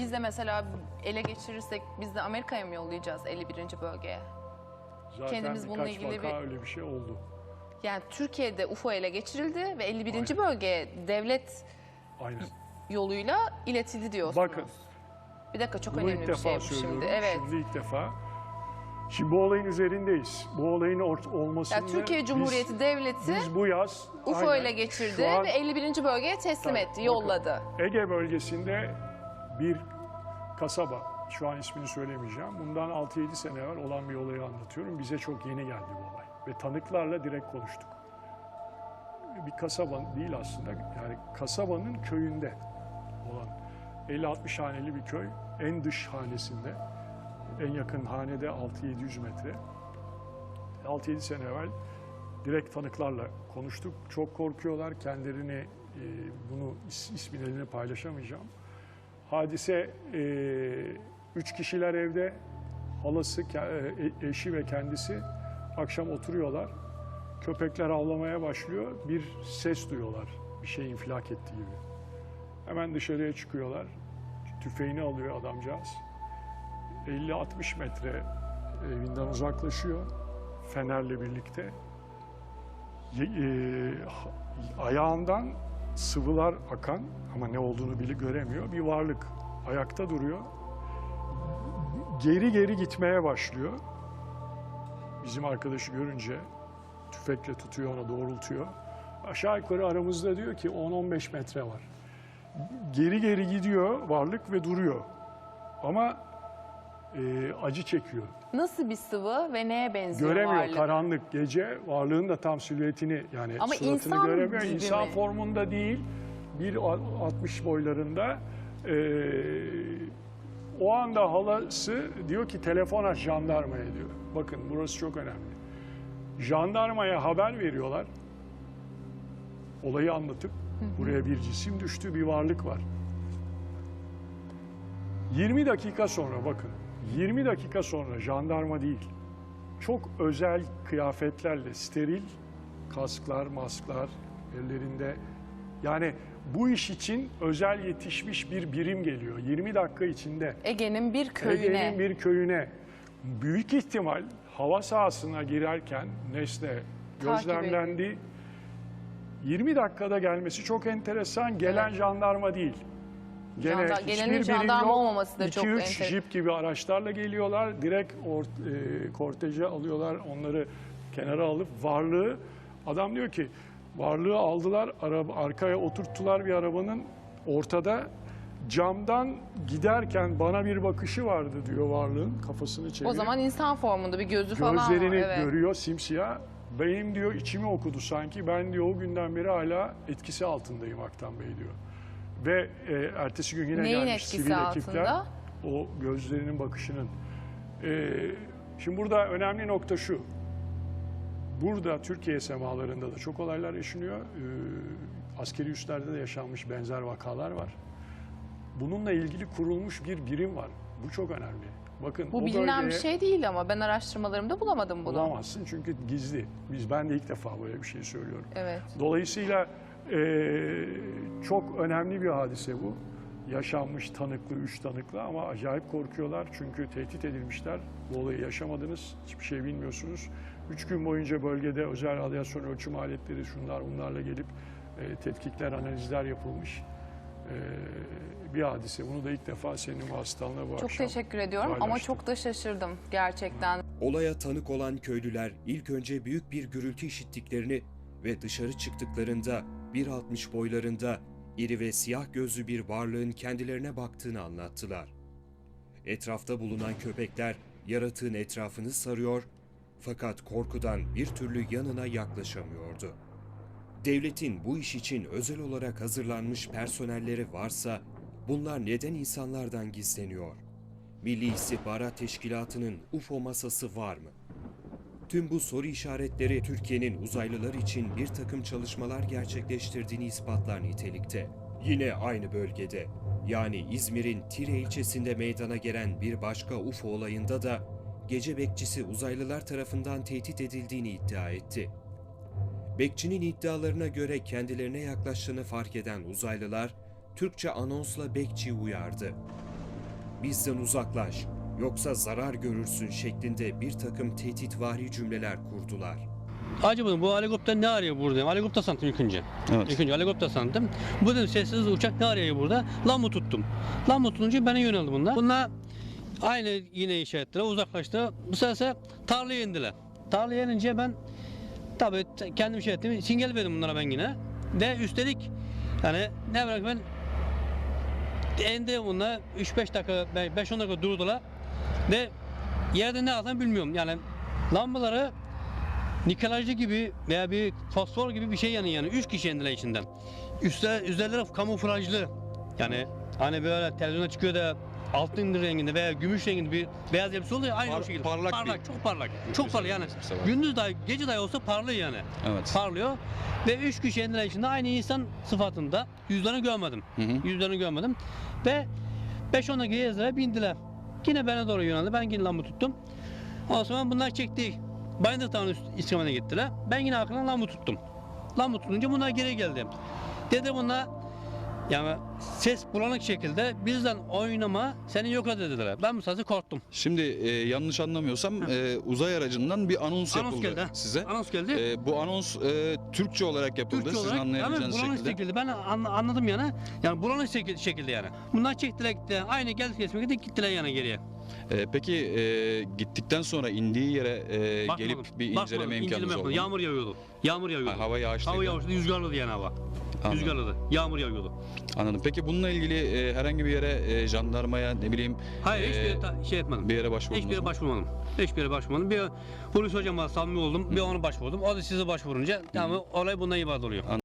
Biz de mesela ele geçirirsek biz de Amerika'ya mı yollayacağız 51. bölgeye? Zaten Kendimiz bununla birkaç ilgili vaka bir- öyle bir şey oldu. Yani Türkiye'de UFO ele geçirildi ve 51. Aynen. bölgeye devlet Aynen. yoluyla iletildi diyorsunuz. Bakın Bir dakika çok önemli bir şey bu şimdi. Evet. Şimdi ilk defa. Şimdi bu olayın üzerindeyiz. Bu olayın olmasını Ya Türkiye biz- Cumhuriyeti Devleti Biz bu yaz UFO aynen ile geçirdi an- ve 51. bölgeye teslim Tabii, etti, bakın, yolladı. Ege bölgesinde bir kasaba, şu an ismini söylemeyeceğim. Bundan 6-7 sene evvel olan bir olayı anlatıyorum. Bize çok yeni geldi bu olay. Ve tanıklarla direkt konuştuk. Bir kasaba değil aslında. Yani kasabanın köyünde olan 50-60 haneli bir köy. En dış hanesinde. En yakın hanede 6-700 metre. 6-7 sene evvel direkt tanıklarla konuştuk. Çok korkuyorlar. Kendilerini e, bunu is, isminlerini paylaşamayacağım. Hadise e, üç kişiler evde. Halası, ke- e, eşi ve kendisi akşam oturuyorlar. Köpekler avlamaya başlıyor. Bir ses duyuyorlar. Bir şey infilak ettiği gibi. Hemen dışarıya çıkıyorlar. Tüfeğini alıyor adamcağız. 50-60 metre evinden uzaklaşıyor. Fenerle birlikte e, ayağından sıvılar akan ama ne olduğunu bile göremiyor bir varlık ayakta duruyor. Geri geri gitmeye başlıyor. Bizim arkadaşı görünce tüfekle tutuyor onu doğrultuyor. Aşağı yukarı aramızda diyor ki 10-15 metre var. Geri geri gidiyor varlık ve duruyor. Ama e, acı çekiyor. Nasıl bir sıvı ve neye benziyor Göremiyor varlık? karanlık gece varlığın da tam silüetini yani Ama suratını insan göremiyor. gibi İnsan mi? formunda değil. 1.60 boylarında. Ee, o anda halası diyor ki telefon aç jandarmaya diyor. Bakın burası çok önemli. Jandarmaya haber veriyorlar. Olayı anlatıp buraya bir cisim düştü, bir varlık var. 20 dakika sonra bakın 20 dakika sonra jandarma değil çok özel kıyafetlerle steril kasklar, masklar ellerinde yani bu iş için özel yetişmiş bir birim geliyor 20 dakika içinde. Ege'nin bir köyüne. Ege'nin bir köyüne büyük ihtimal hava sahasına girerken nesne gözlemlendi. 20 dakikada gelmesi çok enteresan. Gelen Evet. jandarma değil. Gene Janda- hiçbir gelenin jandarma yok. olmaması da çok 2-3 enter- jip gibi araçlarla geliyorlar. Direkt or, e, korteje alıyorlar. Onları kenara alıp varlığı adam diyor ki varlığı aldılar araba arkaya oturttular bir arabanın ortada camdan giderken bana bir bakışı vardı diyor varlığın kafasını çevirip. O zaman insan formunda bir gözü falan var. Gözlerini Evet. görüyor simsiyah. Benim diyor içimi okudu sanki. Ben diyor o günden beri hala etkisi altındayım Aktan Bey diyor. Ve e, ertesi gün yine Neyin gelmiş etkisi sivil ekipler. altında? O gözlerinin bakışının. E, şimdi burada önemli nokta şu. Burada Türkiye semalarında da çok olaylar yaşanıyor. E, askeri üslerde de yaşanmış benzer vakalar var. Bununla ilgili kurulmuş bir birim var. Bu çok önemli. Bakın Bu o bilinen bir bölgeye- şey değil ama ben araştırmalarımda bulamadım bunu. Bulamazsın çünkü gizli. Biz ben de ilk defa böyle bir şey söylüyorum. Evet. Dolayısıyla eee, çok önemli bir hadise bu. Yaşanmış tanıklı, üç tanıklı ama acayip korkuyorlar çünkü tehdit edilmişler. Bu olayı yaşamadınız, hiçbir şey bilmiyorsunuz. Üç gün boyunca bölgede özel radyasyon ölçüm aletleri, şunlar bunlarla gelip e, tetkikler, analizler yapılmış. E, bir hadise. Bunu da ilk defa senin vasıtanla bu Çok akşam teşekkür ediyorum ama paylaştık. çok da şaşırdım gerçekten. Olaya tanık olan köylüler ilk önce büyük bir gürültü işittiklerini ve dışarı çıktıklarında 1.60 boylarında iri ve siyah gözlü bir varlığın kendilerine baktığını anlattılar. Etrafta bulunan köpekler yaratığın etrafını sarıyor fakat korkudan bir türlü yanına yaklaşamıyordu. Devletin bu iş için özel olarak hazırlanmış personelleri varsa bunlar neden insanlardan gizleniyor? Milli İstihbarat Teşkilatı'nın UFO masası var mı? Tüm bu soru işaretleri Türkiye'nin uzaylılar için bir takım çalışmalar gerçekleştirdiğini ispatlar nitelikte. Yine aynı bölgede, yani İzmir'in Tire ilçesinde meydana gelen bir başka UFO olayında da gece bekçisi uzaylılar tarafından tehdit edildiğini iddia etti. Bekçinin iddialarına göre kendilerine yaklaştığını fark eden uzaylılar, Türkçe anonsla bekçiyi uyardı. bizden uzaklaş yoksa zarar görürsün şeklinde bir takım tehditvari cümleler kurdular. Acaba bu helikopter ne arıyor burada? Helikopter sandım ilk önce. Evet. İlk önce helikopter sandım. Bu dedim sessiz uçak ne arıyor burada? Lambı tuttum. Lambı tutunca bana yöneldi bunlar. Bunlar aynı yine işaretler uzaklaştı. Bu sefer tarlaya indiler. Tarlaya inince ben tabii kendim şey ettim. Sinyal verdim bunlara ben yine. Ve üstelik yani ne bırak ben indi bunlar 3-5 dakika 5-10 dakika durdular ve yerde ne alsam bilmiyorum yani lambaları nikelajlı gibi veya bir fosfor gibi bir şey yanıyor yani. Üç kişi indiler içinden. Üstler, üzerleri kamuflajlı. Yani hani böyle televizyona çıkıyor da altın renginde veya gümüş renginde bir beyaz elbise oluyor aynı Par- o şekilde. parlak parlak bir- çok parlak. Çok parlak yani. Gündüz dahi gece dahi olsa parlıyor yani. Evet. Parlıyor. Ve üç kişi indiler içinde aynı insan sıfatında. Yüzlerini görmedim. Hı hı. Yüzlerini görmedim. Ve 5-10 dakika bindiler. Yine bana doğru yöneldi. Ben yine lambı tuttum. Ondan sonra bunlar çekti. Bayındır Dağı'nın üst- istikamete gittiler. Ben yine arkadan lambı tuttum. Lambı tutunca bunlar geri geldi. Dedi bunlar yani ses bulanık şekilde bizden oynama seni yok dediler. Ben bu sesi korktum. Şimdi e, yanlış anlamıyorsam e, uzay aracından bir anons, Anons yapıldı geldi. size. Anons geldi. E, bu anons e, Türkçe olarak yapıldı Türkçe sizin olarak evet, anlayabileceğiniz bulanık şekilde. şekilde. Ben an- anladım yani. Yani bulanık şekilde, şekilde yani. Bunlar çektiler gittiler. Aynı geldi kesmek gittik gittiler yana geriye. E, peki e, gittikten sonra indiği yere e, Bakmadım, gelip bir bakmadım, inceleme imkanınız oldu yapmadım. mu? Yağmur yağıyordu. Yağmur yağıyordu. Ha, hava yağışlıydı. Hava yağışlı, rüzgarlıydı yani hava. Anladım. Rüzgarlıydı. Yağmur yağıyordu. Anladım. Peki bununla ilgili e, herhangi bir yere e, jandarmaya ne bileyim Hayır e, hiçbir yere ta- şey etmedim. bir yere başvurdunuz Hiçbir yere mu? başvurmadım. Hiçbir yere başvurmadım. Bir polis hocama samimi oldum. Bir onu başvurdum. O da size başvurunca tamam olay bundan ibaret oluyor.